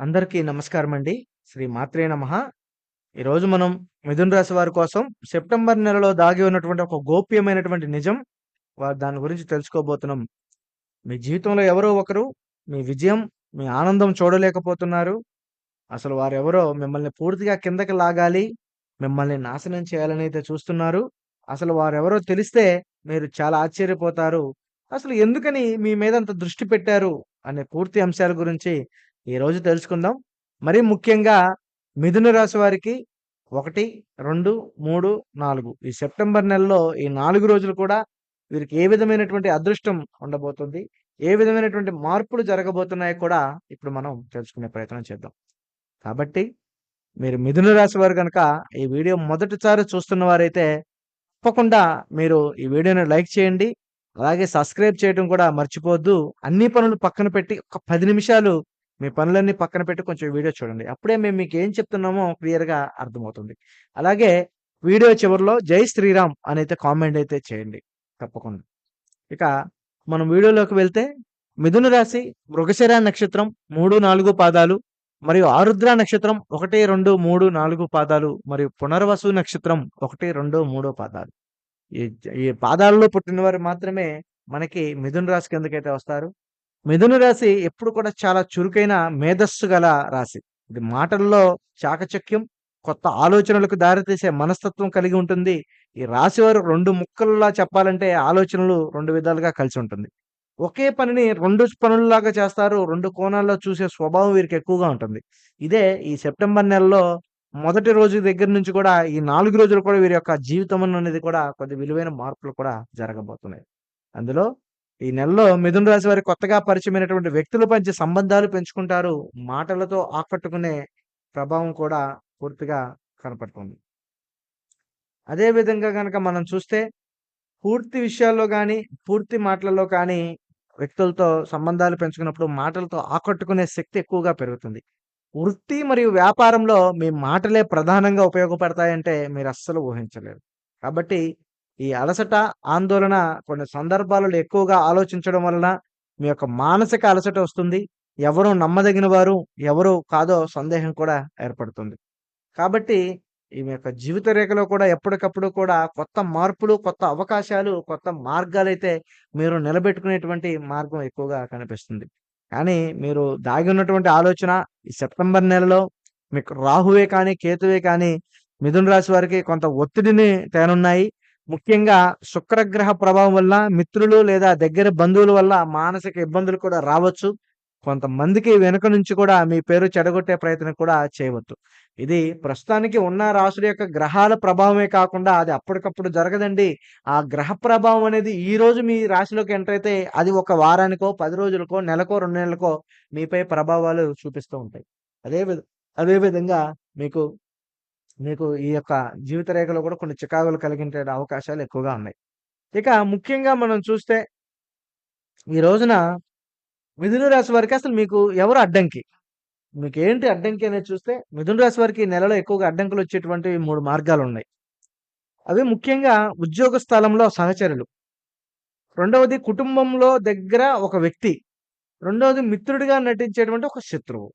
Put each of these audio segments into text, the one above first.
అందరికీ నమస్కారం అండి. శ్రీ మాత్రే నమః. ఈరోజు మనం మిథున్ రాశి వారి కోసం సెప్టెంబర్ నెలలో దాగి ఉన్నటువంటి ఒక గోప్యమైనటువంటి నిజం వారు దాని గురించి తెలుసుకోబోతున్నాం. మీ జీవితంలో ఎవరో ఒకరు మీ విజయం, మీ ఆనందం చూడలేకపోతున్నారు. అసలు వారెవరో మిమ్మల్ని పూర్తిగా కిందకి లాగాలి, మిమ్మల్ని నాశనం చేయాలని అయితే చూస్తున్నారు. అసలు వారెవరో తెలిస్తే మీరు చాలా ఆశ్చర్యపోతారు. అసలు ఎందుకని మీ మీద అంత దృష్టి పెట్టారు అనే పూర్తి అంశాల గురించి ఈరోజు తెలుసుకుందాం. మరీ ముఖ్యంగా మిథున రాశి వారికి 1, 2, 3, 4 ఈ సెప్టెంబర్ నెలలో ఈ నాలుగు రోజులు కూడా వీరికి ఏ విధమైనటువంటి అదృష్టం ఉండబోతుంది. ఏ విధమైనటువంటి మార్పులు జరగబోతున్నాయో కూడా ఇప్పుడు మనం తెలుసుకునే ప్రయత్నం చేద్దాం. కాబట్టి మీరు మిథున రాశి వారు కనుక ఈ వీడియో మొదటిసారి చూస్తున్న వారైతే తప్పకుండా మీరు ఈ వీడియోని లైక్ చేయండి. అలాగే సబ్స్క్రైబ్ చేయడం కూడా మర్చిపోవద్దు. అన్ని పనులు పక్కన పెట్టి ఒక పది నిమిషాలు మీ పనులన్నీ పక్కన పెట్టి కొంచెం వీడియో చూడండి. అప్పుడే మేము మీకు ఏం చెప్తున్నామో క్లియర్‌గా అర్థమవుతుంది. అలాగే వీడియో చివరిలో జై శ్రీరామ్ అనైతే కామెంట్ అయితే చేయండి తప్పకుండా. ఇక మనం వీడియోలోకి వెళ్తే మిథున రాశి మృగశిర నక్షత్రం 3, 4 పాదాలు మరియు ఆరుద్ర నక్షత్రం 1, 2, 3, 4 పాదాలు మరియు పునర్వసు నక్షత్రం 1, 2, 3 పాదాలు. ఈ ఈ పాదాలలో పుట్టినవారు మాత్రమే మనకి మిథున రాశి కిందకైతే వస్తారు. మిథున రాశి ఎప్పుడు కూడా చాలా చురుకైన మేధస్సు గల రాశి. ఇది మాటల్లో చాకచక్యం, కొత్త ఆలోచనలకు దారితీసే మనస్తత్వం కలిగి ఉంటుంది. ఈ రాశి వారు రెండు ముక్కల్లా చెప్పాలంటే ఆలోచనలు రెండు విధాలుగా కలిసి ఉంటుంది. ఒకే పనిని రెండు పనుల్లాగా చేస్తారు. రెండు కోణాల్లో చూసే స్వభావం వీరికి ఎక్కువగా ఉంటుంది. ఇదే ఈ సెప్టెంబర్ నెలలో మొదటి రోజు దగ్గర నుంచి కూడా ఈ నాలుగు రోజులు కూడా వీరి యొక్క జీవితం అనేది కూడా కొద్ది విలువైన మార్పులు కూడా జరగబోతున్నాయి. అందులో ఈ నెలలో మిథున రాశి వారికి కొత్తగా పరిచయమైనటువంటి వ్యక్తుల మధ్య సంబంధాలు పెంచుకుంటారు. మాటలతో ఆకట్టుకునే ప్రభావం కూడా పూర్తిగా కనపడుతుంది. అదేవిధంగా కనుక మనం చూస్తే పూర్తి విషయాల్లో కానీ పూర్తి మాటలలో కానీ వ్యక్తులతో సంబంధాలు పెంచుకున్నప్పుడు మాటలతో ఆకట్టుకునే శక్తి ఎక్కువగా పెరుగుతుంది. వృత్తి మరియు వ్యాపారంలో మీ మాటలే ప్రధానంగా ఉపయోగపడతాయంటే మీరు అస్సలు ఊహించలేరు. కాబట్టి ఈ అలసట, ఆందోళన కొన్ని సందర్భాలలో ఎక్కువగా ఆలోచించడం వలన మీ యొక్క మానసిక అలసట వస్తుంది. ఎవరు నమ్మదగిన వారు, ఎవరు కాదో సందేహం కూడా ఏర్పడుతుంది. కాబట్టి ఈ యొక్క జీవిత రేఖలో కూడా ఎప్పటికప్పుడు కూడా కొత్త మార్పులు, కొత్త అవకాశాలు, కొత్త మార్గాలైతే మీరు నిలబెట్టుకునేటువంటి మార్గం ఎక్కువగా కనిపిస్తుంది. కానీ మీరు దాగి ఉన్నటువంటి ఆలోచన ఈ సెప్టెంబర్ నెలలో మీకు రాహువే కానీ, కేతువే కానీ మిథున రాశి వారికి కొంత ఒత్తిడిని తేనున్నాయి. ముఖ్యంగా శుక్రగ్రహ ప్రభావం వల్ల మిత్రులు లేదా దగ్గర బంధువుల వల్ల మానసిక ఇబ్బందులు కూడా రావచ్చు. కొంతమందికి వెనుక నుంచి కూడా మీ పేరు చెడగొట్టే ప్రయత్నం కూడా చేయవచ్చు ఇది ప్రస్తుతానికి ఉన్న రాశుల యొక్క గ్రహాల ప్రభావమే కాకుండా అది అప్పటికప్పుడు జరగదండి. ఆ గ్రహ ప్రభావం అనేది ఈ రోజు మీ రాశిలోకి ఎంటర్ అయితే అది ఒక వారానికో, పది రోజులకో, నెలకో, రెండు నెలలకో మీపై ప్రభావాలు చూపిస్తూ ఉంటాయి. అదే విధ అదే విధంగా మీకు మీకు ఈ యొక్క జీవిత రేఖలో కూడా కొన్ని చికాకులు కలిగించే అవకాశాలు ఎక్కువగా ఉన్నాయి. ఇక ముఖ్యంగా మనం చూస్తే ఈ రోజున మిథున రాశి వారికి అసలు మీకు ఎవరు అడ్డంకి? మీకు ఏంటి అడ్డంకి అనేది చూస్తే మిథున రాశి వారికి నెలలో ఎక్కువగా అడ్డంకులు వచ్చేటువంటి మూడు మార్గాలు ఉన్నాయి అవి ముఖ్యంగా ఉద్యోగ స్థలంలో సహచరులు. రెండవది కుటుంబంలో దగ్గర ఒక వ్యక్తి. రెండవది మిత్రుడిగా నటించేటువంటి ఒక శత్రువు.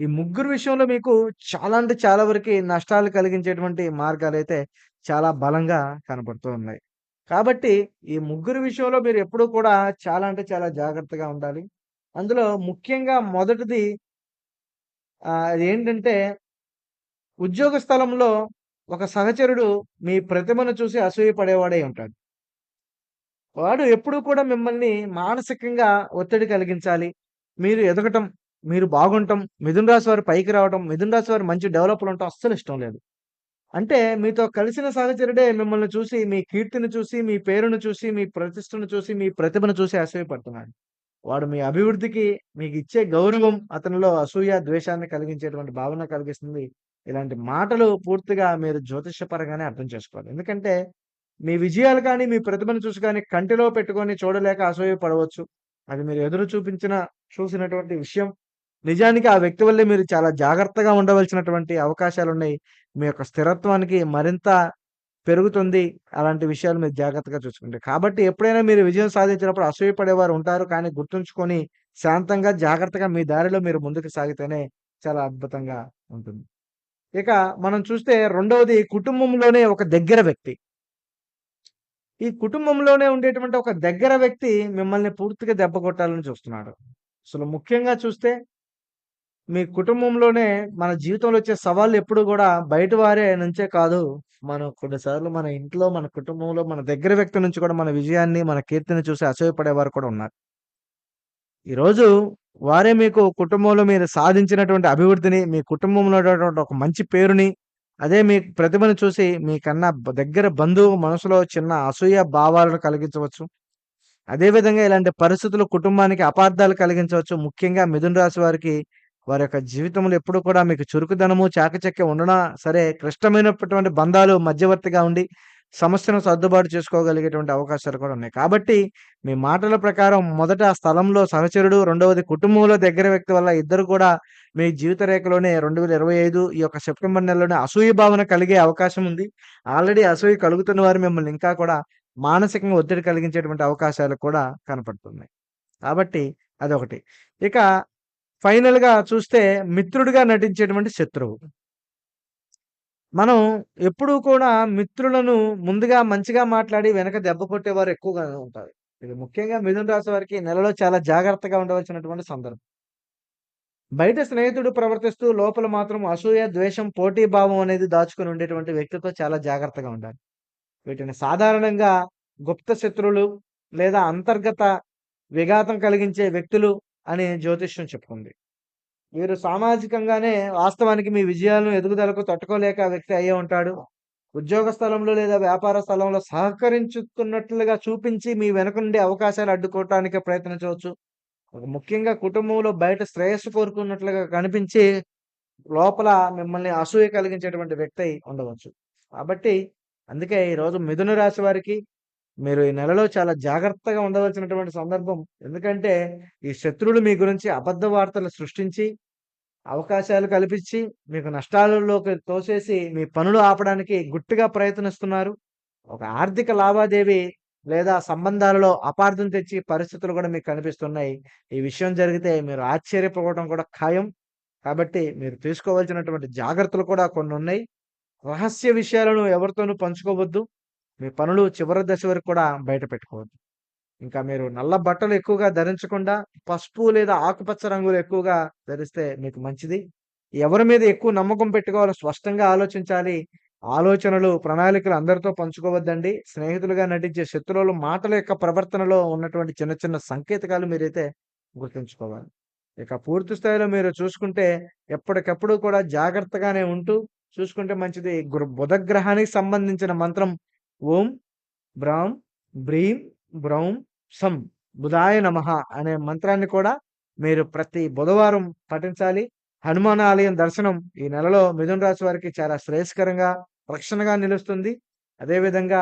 ఈ ముగ్గురు విషయంలో మీకు చాలా అంటే చాలా వరకు నష్టాలు కలిగించేటువంటి మార్గాలు అయితే చాలా బలంగా కనపడుతూ ఉన్నాయి. కాబట్టి ఈ ముగ్గురు విషయంలో మీరు ఎప్పుడూ కూడా చాలా అంటే చాలా జాగ్రత్తగా ఉండాలి. అందులో ముఖ్యంగా మొదటిది ఏంటంటే ఉద్యోగ స్థలంలో ఒక సహచరుడు మీ ప్రతిభను చూసి అసూయపడేవాడే ఉంటాడు. వాడు ఎప్పుడూ కూడా మిమ్మల్ని మానసికంగా ఒత్తిడి కలిగించాలి. మీరు ఎదగటం, మీరు బాగుంటాం మిథున్ రాశి వారు పైకి రావటం, మిథున్ రాశి వారు మంచి డెవలప్లు ఉండటం అస్సలు ఇష్టం లేదు. అంటే మీతో కలిసిన సహచరుడే మిమ్మల్ని చూసి, మీ కీర్తిని చూసి, మీ పేరును చూసి, మీ ప్రతిష్టను చూసి, మీ ప్రతిభను చూసి అసూయపడుతున్నాడు వాడు మీ అభివృద్ధికి మీకు ఇచ్చే గౌరవం అతనిలో అసూయ, ద్వేషాన్ని కలిగించేటువంటి భావన కలిగిస్తుంది. ఇలాంటి మాటలు పూర్తిగా మీరు జ్యోతిష్యపరంగానే అర్థం చేసుకోవాలి. ఎందుకంటే మీ విజయాలు కానీ, మీ ప్రతిభను చూసి కానీ కంటిలో పెట్టుకొని చూడలేక అసూయ పడవచ్చు. అది మీరు ఎదురు చూపించిన చూసినటువంటి విషయం. నిజానికి ఆ వ్యక్తి వల్లే మీరు చాలా జాగ్రత్తగా ఉండవలసినటువంటి అవకాశాలు ఉన్నాయి మీ యొక్క స్థిరత్వానికి మరింత పెరుగుతుంది. అలాంటి విషయాలు మీరు జాగ్రత్తగా చూసుకుంటే కాబట్టి ఎప్పుడైనా మీరు విజయం సాధించినప్పుడు అసూయపడేవారు ఉంటారు. కానీ గుర్తుంచుకొని శాంతంగా, జాగ్రత్తగా మీ దారిలో మీరు ముందుకు సాగితేనే చాలా అద్భుతంగా ఉంటుంది. ఇక మనం చూస్తే రెండవది కుటుంబంలోనే ఒక దగ్గర వ్యక్తి. ఈ కుటుంబంలోనే ఉండేటువంటి ఒక దగ్గర వ్యక్తి మిమ్మల్ని పూర్తిగా దెబ్బ కొట్టాలని చూస్తున్నాడు. అసలు ముఖ్యంగా చూస్తే మీ కుటుంబంలోనే మన జీవితంలో వచ్చే సవాళ్ళు ఎప్పుడు కూడా బయట వారే నుంచే కాదు. మనం కొన్నిసార్లు మన ఇంట్లో, మన కుటుంబంలో, మన దగ్గర వ్యక్తి నుంచి కూడా మన విజయాన్ని, మన కీర్తిని చూసి అసూయపడేవారు కూడా ఉన్నారు. ఈరోజు వారే మీకు కుటుంబంలో మీరు సాధించినటువంటి అభివృద్ధిని, మీ కుటుంబంలో ఉన్నటువంటి ఒక మంచి పేరుని, అదే మీ ప్రతిభను చూసి మీకన్నా దగ్గర బంధువు మనసులో చిన్న అసూయ భావాలను కలిగించవచ్చు. అదే విధంగా ఇలాంటి పరిస్థితులు కుటుంబానికి అపార్థాలు కలిగించవచ్చు. ముఖ్యంగా మిథున రాశి వారికి వారి యొక్క జీవితంలో ఎప్పుడు కూడా మీకు చురుకుదనము, చాకచక్య ఉండనా సరే క్లిష్టమైనటువంటి బంధాలు మధ్యవర్తిగా ఉండి సమస్యను సర్దుబాటు చేసుకోగలిగేటువంటి అవకాశాలు కూడా ఉన్నాయి. కాబట్టి మీ మాటల ప్రకారం మొదట స్థలంలో సహచరుడు, రెండవది కుటుంబంలో దగ్గర వ్యక్తి వల్ల ఇద్దరు కూడా మీ జీవిత రేఖలోనే 2025 ఈ యొక్క సెప్టెంబర్ నెలలోనే అసూయ భావన కలిగే అవకాశం ఉంది. ఆల్రెడీ అసూయ కలుగుతున్న వారు మిమ్మల్ని ఇంకా కూడా మానసికంగా ఒత్తిడి కలిగించేటువంటి అవకాశాలు కూడా కనపడుతున్నాయి. కాబట్టి అదొకటి. ఇక ఫైనల్‌గా చూస్తే మిత్రుడిగా నటించేటువంటి శత్రువు. మనం ఎప్పుడూ కూడా మిత్రులను ముందుగా మంచిగా మాట్లాడి వెనక దెబ్బ కొట్టేవారు ఎక్కువగా ఉంటారు. ఇది ముఖ్యంగా మిథున రాశి వారికి నెలలో చాలా జాగ్రత్తగా ఉండవలసినటువంటి సందర్భం. బయట స్నేహితుడు ప్రవర్తిస్తూ లోపల మాత్రం అసూయ, ద్వేషం, పోటీ భావం అనేది దాచుకుని ఉండేటువంటి వ్యక్తితో చాలా జాగ్రత్తగా ఉండాలి. వీటిని సాధారణంగా గుప్త శత్రువులు లేదా అంతర్గత విఘాతం కలిగించే వ్యక్తులు అని జ్యోతిష్యం చెప్పుకుంది. వీరు సామాజికంగానే వాస్తవానికి మీ విజయాలను, ఎదుగుదలకు తట్టుకోలేక వ్యక్తి అయ్యే ఉంటాడు. ఉద్యోగ స్థలంలో లేదా వ్యాపార స్థలంలో సహకరించుతున్నట్లుగా చూపించి మీ వెనుక నుండి అవకాశాలు అడ్డుకోవటానికి ప్రయత్నించవచ్చు. ఒక ముఖ్యంగా కుటుంబంలో బయట శ్రేయస్సు కోరుకున్నట్లుగా కనిపించి లోపల మిమ్మల్ని అసూయ కలిగించేటువంటి వ్యక్తి అయి ఉండవచ్చు. కాబట్టి అందుకే ఈరోజు మిథున రాశి వారికి మీరు ఈ నెలలో చాలా జాగ్రత్తగా ఉండవలసినటువంటి సందర్భం. ఎందుకంటే ఈ శత్రువులు మీ గురించి అబద్ధ వార్తలు సృష్టించి, అవకాశాలు కల్పించి, మీకు నష్టాలలోకి తోసేసి మీ పనులు ఆపడానికి గుట్టుగా ప్రయత్నిస్తున్నారు. ఒక ఆర్థిక లావాదేవీ లేదా సంబంధాలలో అపార్థం తెచ్చి పరిస్థితులు కూడా మీకు కనిపిస్తున్నాయి. ఈ విషయం జరిగితే మీరు ఆశ్చర్యపోవడం కూడా ఖాయం. కాబట్టి మీరు తీసుకోవాల్సినటువంటి జాగ్రత్తలు కూడా కొన్ని ఉన్నాయి రహస్య విషయాలను ఎవరితోనూ పంచుకోవద్దు. మీ పనులు చివరి దశ వరకు కూడా బయట పెట్టుకోవద్దు. ఇంకా మీరు నల్ల బట్టలు ఎక్కువగా ధరించకుండా పసుపు లేదా ఆకుపచ్చ రంగులు ఎక్కువగా ధరిస్తే మీకు మంచిది. ఎవరి మీద ఎక్కువ నమ్మకం పెట్టుకోవాలో స్పష్టంగా ఆలోచించాలి. ఆలోచనలు, ప్రణాళికలు అందరితో పంచుకోవద్దండి. స్నేహితులుగా నటించే శత్రువులు మాటల యొక్క ప్రవర్తనలో ఉన్నటువంటి చిన్న చిన్న సంకేతకాలు మీరైతే గుర్తుంచుకోవాలి. ఇక పూర్తి స్థాయిలో మీరు చూసుకుంటే ఎప్పటికప్పుడు కూడా జాగ్రత్తగానే ఉంటూ చూసుకుంటే మంచిది. గురు బుధ గ్రహానికి సంబంధించిన మంత్రం ఓం బ్రాం బ్రీం బ్రౌం సం బుధాయ నమః అనే మంత్రాన్ని కూడా మీరు ప్రతి బుధవారం పఠించాలి. హనుమాన్ ఆలయం దర్శనం ఈ నెలలో మిథున రాశి వారికి చాలా శ్రేయస్కరంగా, రక్షణగా నిలుస్తుంది. అదేవిధంగా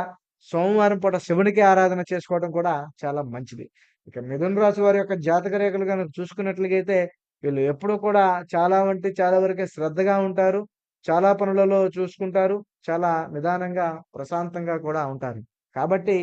సోమవారం పూట శివునికి ఆరాధన చేసుకోవడం కూడా చాలా మంచిది. ఇక మిథున రాశి వారి యొక్క జాతక రేఖలు కనుక చూసుకున్నట్లయితే వీళ్ళు ఎప్పుడూ కూడా చాలా వంటి చాలా వరకే శ్రద్ధగా ఉంటారు. చాలా పనులలో చూసుకుంటారు. చాలా నిదానంగా, ప్రశాంతంగా కూడా ఉంటారు. కాబట్టి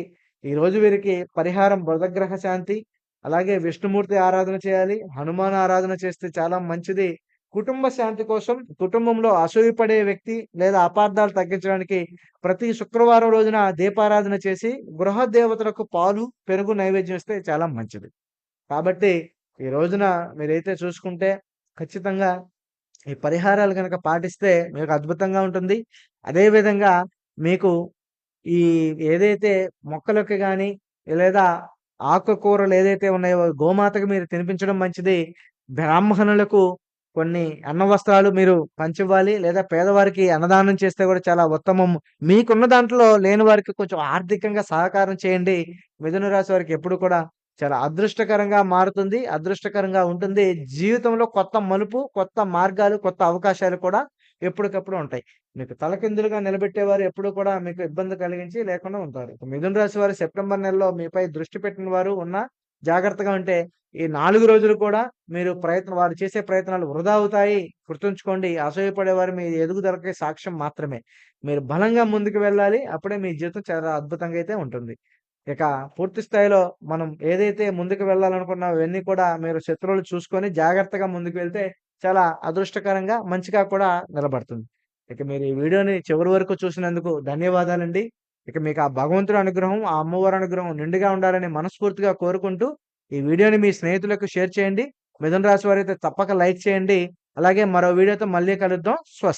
ఈరోజు వీరికి పరిహారం బుధగ్రహ శాంతి, అలాగే విష్ణుమూర్తి ఆరాధన చేయాలి. హనుమాన్ ఆరాధన చేస్తే చాలా మంచిది. కుటుంబ శాంతి కోసం కుటుంబంలో అసూయపడే వ్యక్తి లేదా అపార్థాలు తగ్గించడానికి ప్రతి శుక్రవారం రోజున దీపారాధన చేసి గృహ దేవతలకు పాలు, పెరుగు నైవేద్యం ఇస్తే చాలా మంచిది. కాబట్టి ఈ రోజున మీరైతే చూసుకుంటే ఖచ్చితంగా ఈ పరిహారాలు కనుక పాటిస్తే మీకు అద్భుతంగా ఉంటుంది. అదే విధంగా మీకు ఈ ఏదైతే మొక్కలకి కానీ లేదా ఆకుకూరలు ఏదైతే ఉన్నాయో గోమాతకు మీరు తినిపించడం మంచిది. బ్రాహ్మణులకు కొన్ని అన్న వస్త్రాలు మీరు పంచివ్వాలి. లేదా పేదవారికి అన్నదానం చేస్తే కూడా చాలా ఉత్తమం. మీకున్న దాంట్లో లేని వారికి కొంచెం ఆర్థికంగా సహకారం చేయండి. మిథున రాశి వారికి ఎప్పుడు కూడా చాలా అదృష్టకరంగా మారుతుంది. అదృష్టకరంగా ఉంటుంది. జీవితంలో కొత్త మలుపు, కొత్త మార్గాలు, కొత్త అవకాశాలు కూడా ఎప్పటికప్పుడు ఉంటాయి. మీకు తలకిందులుగా నిలబెట్టేవారు ఎప్పుడూ కూడా మీకు ఇబ్బంది కలిగించి లేకుండా ఉంటారు. మిథున రాశి వారు సెప్టెంబర్ నెలలో మీపై దృష్టి పెట్టిన వారు ఉన్నా జాగ్రత్తగా ఉంటే ఈ నాలుగు రోజులు కూడా మీరు ప్రయత్నం వారు చేసే ప్రయత్నాలు వృధా అవుతాయి. గుర్తుంచుకోండి. అసూయపడేవారు మీ ఎదుగుదలకి సాక్ష్యం మాత్రమే. మీరు బలంగా ముందుకు వెళ్ళాలి. అప్పుడే మీ జీవితం చాలా అద్భుతంగా అయితే ఉంటుంది. ఇక పూర్తి స్థాయిలో మనం ఏదైతే ముందుకు వెళ్ళాలనుకున్నామో అవన్నీ కూడా మీరు శత్రువులు చూసుకొని జాగ్రత్తగా ముందుకు వెళ్తే చాలా అదృష్టకరంగా, మంచిగా కూడా నిలబడుతుంది. ఇక మీరు ఈ వీడియోని చివరి వరకు చూసినందుకు ధన్యవాదాలండి. ఇక మీకు ఆ భగవంతుడి అనుగ్రహం, ఆ అమ్మవారి అనుగ్రహం నిండుగా ఉండాలని మనస్ఫూర్తిగా కోరుకుంటూ, ఈ వీడియోని మీ స్నేహితులకు షేర్ చేయండి. మిథున రాశి వారైతే తప్పక లైక్ చేయండి. అలాగే మరో వీడియోతో మళ్ళీ కలుద్దాం. స్వస్తి.